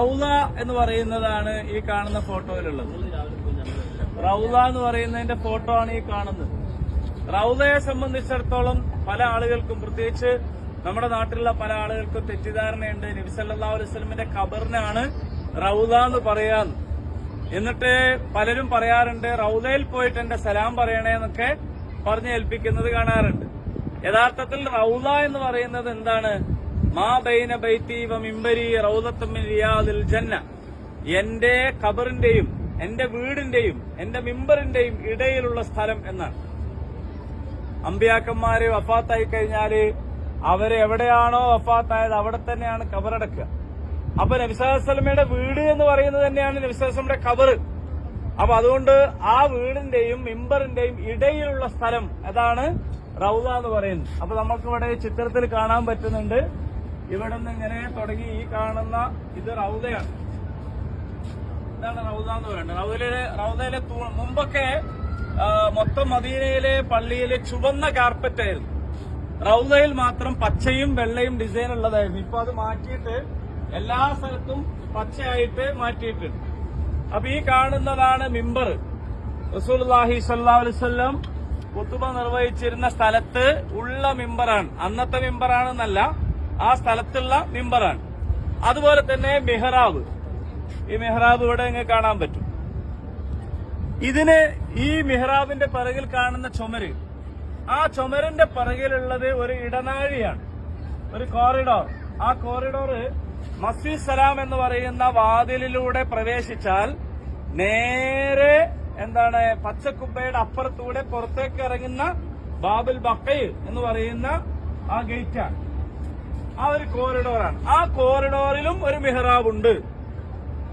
റൗല എന്ന് പറയുന്നതാണ് ഈ കാണുന്ന ഫോട്ടോയിലുള്ളത്. റൗല എന്ന് പറയുന്നതിന്റെ ഫോട്ടോ ആണ് ഈ കാണുന്നത്. റൗലയെ സംബന്ധിച്ചിടത്തോളം പല ആളുകൾക്കും പ്രത്യേകിച്ച് നമ്മുടെ നാട്ടിലുള്ള പല ആളുകൾക്കും തെറ്റിദ്ധാരണയുണ്ട്. നബിസല്ലാ അലുസ്ലമിന്റെ ഖബറിനാണ് റൗല എന്ന് പറയാന്ന് എന്നിട്ട് പലരും പറയാറുണ്ട് റൗദയിൽ പോയിട്ട് എന്റെ സലാം പറയണേ എന്നൊക്കെ പറഞ്ഞ് ഏൽപ്പിക്കുന്നത് കാണാറുണ്ട്. യഥാർത്ഥത്തിൽ റൗല എന്ന് പറയുന്നത് എന്താണ്? മാ ബൈന ബൈത്തി റിയാദിൽ ജന്ന. എന്റെ ഖബറിന്റെയും എന്റെ വീടിന്റെയും എന്റെ മിമ്പറിന്റെയും ഇടയിലുള്ള സ്ഥലം എന്നാണ്. അമ്പിയാക്കന്മാര് വഫാത്തായി കഴിഞ്ഞാൽ അവരെ എവിടെയാണോ വഫാത്തായത് അവിടെ തന്നെയാണ് കബറടക്കുക അപ്പൊ നബിസാസ്ലമയുടെ വീട് എന്ന് പറയുന്നത് തന്നെയാണ് നബിസാസ്ലമയുടെ കബറ് അപ്പൊ അതുകൊണ്ട് ആ വീടിന്റെയും മിമ്പറിന്റെയും ഇടയിലുള്ള സ്ഥലം അതാണ് റൗദ എന്ന് പറയുന്നത്. അപ്പൊ നമുക്കിവിടെ ചിത്രത്തിൽ കാണാൻ പറ്റുന്നുണ്ട് ഇവിടെ നിന്ന് ഇങ്ങനെ തുടങ്ങി ഈ കാണുന്ന ഇത് റൗദയാണ്. ഇതാണ് റൗദ എന്ന് പറയുന്നത്. റൗദയിലെ റൗദയിലെ മുമ്പൊക്കെ മൊത്തം മദീനയിലെ പള്ളിയിലെ ചുവന്ന കാർപ്പറ്റ് ആയിരുന്നു. റൗദയിൽ മാത്രം പച്ചയും വെള്ളയും ഡിസൈൻ ഉള്ളതായിരുന്നു. ഇപ്പൊ അത് മാറ്റിയിട്ട് എല്ലാ സ്ഥലത്തും പച്ചയായിട്ട് മാറ്റിയിട്ടുണ്ട്. അപ്പൊ ഈ കാണുന്നതാണ് മിമ്പർ റസൂൽഹി സല്ലാസ്വല്ലം കുത്തുബ നിർവഹിച്ചിരുന്ന സ്ഥലത്ത് ഉള്ള മിമ്പറാണ് അന്നത്തെ മിമ്പറാണെന്നല്ല ആ സ്ഥലത്തുള്ള മിമ്പറാണ്. അതുപോലെ തന്നെ മെഹ്റാബ്. ഈ മെഹ്റാബ് ഇവിടെ നിങ്ങൾക്ക് കാണാൻ പറ്റും. ഇതിന് ഈ മെഹ്റാബിന്റെ പിറകിൽ കാണുന്ന ചുമര്. ആ ചുമരിന്റെ പിറകിലുള്ളത് ഒരു ഇടനാഴിയാണ്. ഒരു കോറിഡോർ ആ കോറിഡോർ മസീദ് സലാം എന്ന് പറയുന്ന വാതിലിലൂടെ പ്രവേശിച്ചാൽ നേരെ എന്താണ് പച്ചക്കുപ്പയുടെ അപ്പുറത്തൂടെ പുറത്തേക്ക് ഇറങ്ങുന്ന ബാബുൽ ബക്കയിൽ എന്ന് പറയുന്ന ആ ഗേറ്റാണ് ആ ഒരു കോറിഡോറാണ് ആ കോറിഡോറിലും ഒരു മെഹ്റാബ് ഉണ്ട്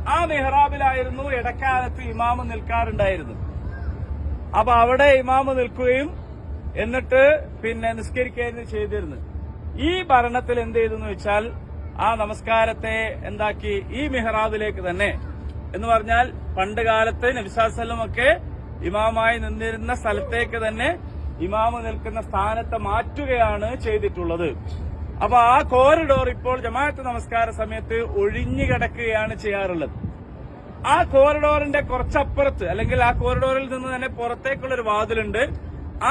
ആ മെഹ്റാബിലായിരുന്നു ഇടക്കാലത്ത് ഇമാമ് നിൽക്കാറുണ്ടായിരുന്നു അപ്പൊ അവിടെ ഇമാമ് നിൽക്കുകയും എന്നിട്ട് പിന്നെ നിസ്കരിക്കുകയായിരുന്നു ചെയ്തിരുന്നു ഈ ഭരണത്തിൽ എന്ത് ചെയ്തെന്ന് വെച്ചാൽ ആ നമസ്കാരത്തെ എന്താക്കി? ഈ മെഹ്റാബിലേക്ക് തന്നെ. എന്ന് പറഞ്ഞാൽ പണ്ട് കാലത്ത് നബിസാസ്ലം ഒക്കെ ഇമാമായി നിന്നിരുന്ന സ്ഥലത്തേക്ക് തന്നെ ഇമാമ് നിൽക്കുന്ന സ്ഥാനത്തെ മാറ്റുകയാണ് ചെയ്തിട്ടുള്ളത്. അപ്പൊ ആ കോറിഡോർ ഇപ്പോൾ ജമാഅത്ത് നമസ്കാര സമയത്ത് ഒഴിഞ്ഞു കിടക്കുകയാണ് ചെയ്യാറുള്ളത്. ആ കോറിഡോറിന്റെ കുറച്ചപ്പുറത്ത് അല്ലെങ്കിൽ ആ കോറിഡോറിൽ നിന്ന് തന്നെ പുറത്തേക്കുള്ള ഒരു വാതിലുണ്ട്.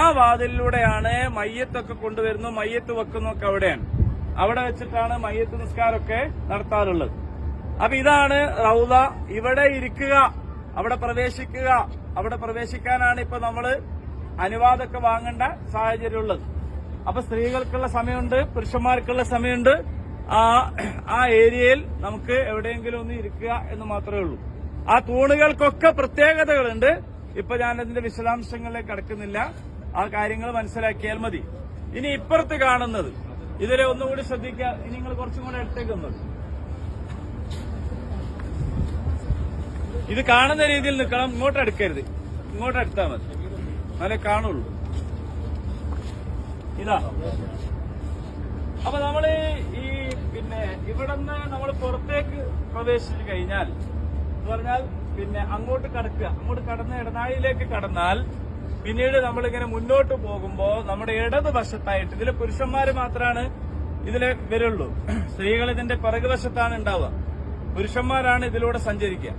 ആ വാതിലിലൂടെയാണ് മയ്യത്തൊക്കെ കൊണ്ടുവരുന്നു മയ്യത്ത് വെക്കുന്നു ഒക്കെ അവിടെയാണ്. അവിടെ വെച്ചിട്ടാണ് മയ്യത്ത് നിസ്കാരമൊക്കെ നടത്താറുള്ളത്. അപ്പൊ ഇതാണ് റൗദ ഇവിടെ ഇരിക്കുക അവിടെ പ്രവേശിക്കുക. അവിടെ പ്രവേശിക്കാനാണ് ഇപ്പൊ നമ്മൾ അനുവാദമൊക്കെ വാങ്ങേണ്ട സാഹചര്യമുള്ളത്. അപ്പൊ സ്ത്രീകൾക്കുള്ള സമയമുണ്ട് പുരുഷന്മാർക്കുള്ള സമയമുണ്ട്. ആ ആ ഏരിയയിൽ നമുക്ക് എവിടെയെങ്കിലും ഒന്ന് ഇരിക്കുക എന്ന് മാത്രമേ ഉള്ളൂ. ആ തൂണുകൾക്കൊക്കെ പ്രത്യേകതകളുണ്ട്. ഇപ്പൊ ഞാൻ അതിന്റെ വിശദാംശങ്ങളിലേക്ക് കടക്കുന്നില്ല. ആ കാര്യങ്ങൾ മനസ്സിലാക്കിയാൽ മതി. ഇനി ഇപ്പുറത്ത് കാണുന്നത്. ഇതിലെ ഒന്നുകൂടി ശ്രദ്ധിക്കുക. ഇനി നിങ്ങൾ കുറച്ചും കൂടെ അടുത്തേക്ക് ഇത് കാണുന്ന രീതിയിൽ നിൽക്കണം. ഇങ്ങോട്ട് അടുക്കരുത്. ഇങ്ങോട്ട് മതി. എന്നാലേ കാണുള്ളൂ. ഇതാ. അപ്പൊ നമ്മൾ ഈ പിന്നെ ഇവിടുന്ന് നമ്മൾ പുറത്തേക്ക് പ്രവേശിച്ചു കഴിഞ്ഞാൽ എന്ന് പറഞ്ഞാൽ പിന്നെ അങ്ങോട്ട് കടക്കുക. അങ്ങോട്ട് കടന്ന് ഇടനാഴിയിലേക്ക് കടന്നാൽ പിന്നീട് നമ്മളിങ്ങനെ മുന്നോട്ട് പോകുമ്പോൾ നമ്മുടെ ഇടത് വശത്തായിട്ട് ഇതിലെ പുരുഷന്മാർ മാത്രമാണ് ഇതിലെ വരുള്ളൂ. സ്ത്രീകൾ ഇതിന്റെ പിറകുവശത്താണ് ഉണ്ടാവുക. പുരുഷന്മാരാണ് ഇതിലൂടെ സഞ്ചരിക്കുക.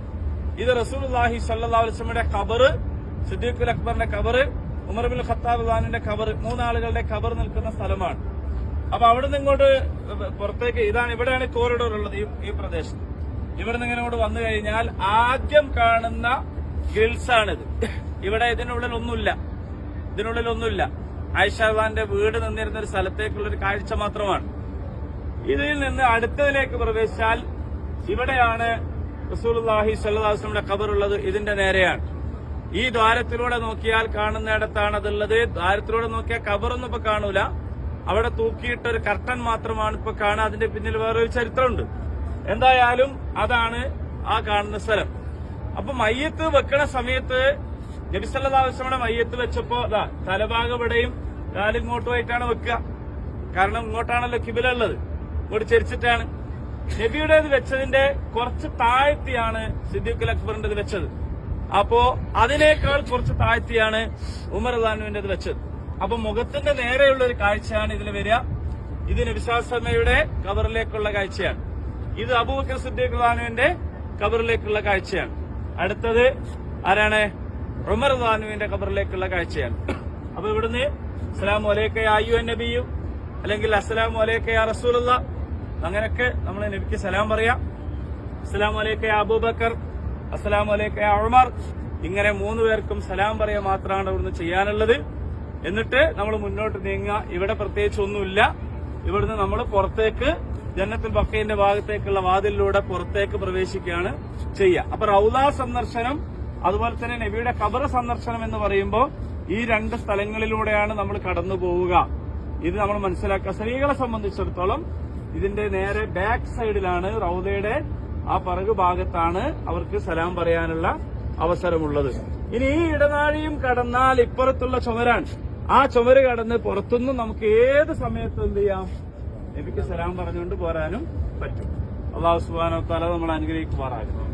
ഇത് റസൂൽഹി സല്ലാ വസ്ലമിയുടെ കബറ് സിദ്ദീഖുൽ അക്ബറിന്റെ ഖബറ് ഉമർ ബിൻ ഖത്താബ് ഖാനിന്റെ ഖബർ മൂന്നാളുകളുടെ ഖബർ നിൽക്കുന്ന സ്ഥലമാണ്. അപ്പൊ അവിടുന്ന് ഇങ്ങോട്ട് പുറത്തേക്ക് ഇതാണ് ഇവിടെയാണ് കോറിഡോർ ഉള്ളത് ഈ പ്രദേശത്ത് ഇവിടുന്ന് ഇങ്ങനെ വന്നു കഴിഞ്ഞാൽ ആദ്യം കാണുന്ന ഗിൽസ് ആണിത് ഇവിടെ ഇതിനുള്ളിൽ ഒന്നുമില്ല. ഇതിനുള്ളിൽ ഒന്നുമില്ല. ആയിഷാഖാന്റെ വീട് നിന്നിരുന്ന ഒരു സ്ഥലത്തേക്കുള്ള ഒരു കാഴ്ച മാത്രമാണ്. ഇതിൽ നിന്ന് അടുത്തതിലേക്ക് പ്രവേശിച്ചാൽ ഇവിടെയാണ് റസൂൽ റസൂലുള്ളാഹി സല്ലാസ്ലമിന്റെ ഖബറുള്ളത് ഇതിന്റെ നേരെയാണ്. ഈ ദ്വാരത്തിലൂടെ നോക്കിയാൽ കാണുന്നിടത്താണ് അതുള്ളത്. ദ്വാരത്തിലൂടെ നോക്കിയാൽ കബറൊന്നും ഇപ്പൊ കാണൂല. അവിടെ തൂക്കിയിട്ട ഒരു കർട്ടൻ മാത്രമാണ് ഇപ്പൊ കാണുക. അതിന്റെ പിന്നിൽ വേറൊരു ചരിത്രമുണ്ട്. എന്തായാലും അതാണ് ആ കാണുന്ന സ്ഥലം. അപ്പൊ മയ്യത്ത് വെക്കണ സമയത്ത് നബിസല്ലാസ്ലമയുടെ മയ്യത്ത് വെച്ചപ്പോ അതാ തലഭാഗം ഇവിടെയും കാലിങ്ങോട്ടുമായിട്ടാണ് വെക്കുക. കാരണം ഇങ്ങോട്ടാണല്ലോ കിബില ഉള്ളത്. ഇങ്ങോട്ട് ചരിച്ചിട്ടാണ്. നബിയുടേത് വെച്ചതിന്റെ കുറച്ച് താഴ്ത്തിയാണ് സിദ്ദീഖ് അക്ബറിന്റേത് വെച്ചത്. അപ്പോ അതിനേക്കാൾ കുറച്ച് താഴ്ത്തിയാണ് ഉമർ അള്ളാനുവിന്റേത് വെച്ചത്. അപ്പൊ മുഖത്തിന്റെ നേരെയുള്ള ഒരു കാഴ്ചയാണ് ഇതിൽ വരിക. ഇത് നബിസാസമയുടെ കബറിലേക്കുള്ള കാഴ്ചയാണ്. ഇത് അബൂബക്കർ സിദ്ദീഖ് റാനുവിന്റെ കബറിലേക്കുള്ള കാഴ്ചയാണ്. അടുത്തത് ആരാണ്? ഉമർ ഖാനുവിന്റെ കബറിലേക്കുള്ള കാഴ്ചയാണ്. അപ്പൊ ഇവിടുന്ന് അസ്സലാം അലൈക്ക യാ അയ്യുഹൻ നബിയു അല്ലെങ്കിൽ അസ്സലാം അലൈക്ക യാ റസൂലുള്ള അങ്ങനെയൊക്കെ നമ്മൾ നബിക്ക് സലാം പറയാം. അസ്സലാം അലൈക്ക യാ അബൂബക്കർ അസ്സലാമു അലൈക്കും ഉമർ. ഇങ്ങനെ മൂന്ന് പേർക്കും സലാം പറയുക മാത്രമാണ് ഇവിടുന്ന് ചെയ്യാനുള്ളത്. എന്നിട്ട് നമ്മൾ മുന്നോട്ട് നീങ്ങുക. ഇവിടെ പ്രത്യേകിച്ച് ഒന്നുമില്ല. ഇവിടുന്ന് നമ്മൾ പുറത്തേക്ക് ജന്നത്തിൽ ബക്കയിന്റെ ഭാഗത്തേക്കുള്ള വാതിലിലൂടെ പുറത്തേക്ക് പ്രവേശിക്കുകയാണ് ചെയ്യുക. അപ്പൊ റൌദ സന്ദർശനം അതുപോലെ തന്നെ നബിയുടെ ഖബർ സന്ദർശനം എന്ന് പറയുമ്പോൾ ഈ രണ്ട് സ്ഥലങ്ങളിലൂടെയാണ് നമ്മൾ കടന്നു പോവുക. ഇത് നമ്മൾ മനസ്സിലാക്കുക. സ്ത്രീകളെ സംബന്ധിച്ചിടത്തോളം ഇതിന്റെ നേരെ ബാക്ക് സൈഡിലാണ് റൗദയുടെ ആ പറകു ഭാഗത്താണ് അവർക്ക് സലാം പറയാനുള്ള അവസരമുള്ളത്. ഇനി ഈ ഇടനാഴിയും കടന്നാൽ ഇപ്പുറത്തുള്ള ചുമരാണ് ആ ചുമര് കടന്ന് പുറത്തുനിന്നും നമുക്ക് ഏത് സമയത്ത് എന്ത് ചെയ്യാം? നബിക്ക് സലാം പറഞ്ഞുകൊണ്ട് പോരാനും പറ്റും. അള്ളാഹു സുബാനോ തല നമ്മൾ അനുഗ്രഹിക്കുമാറാകുന്നു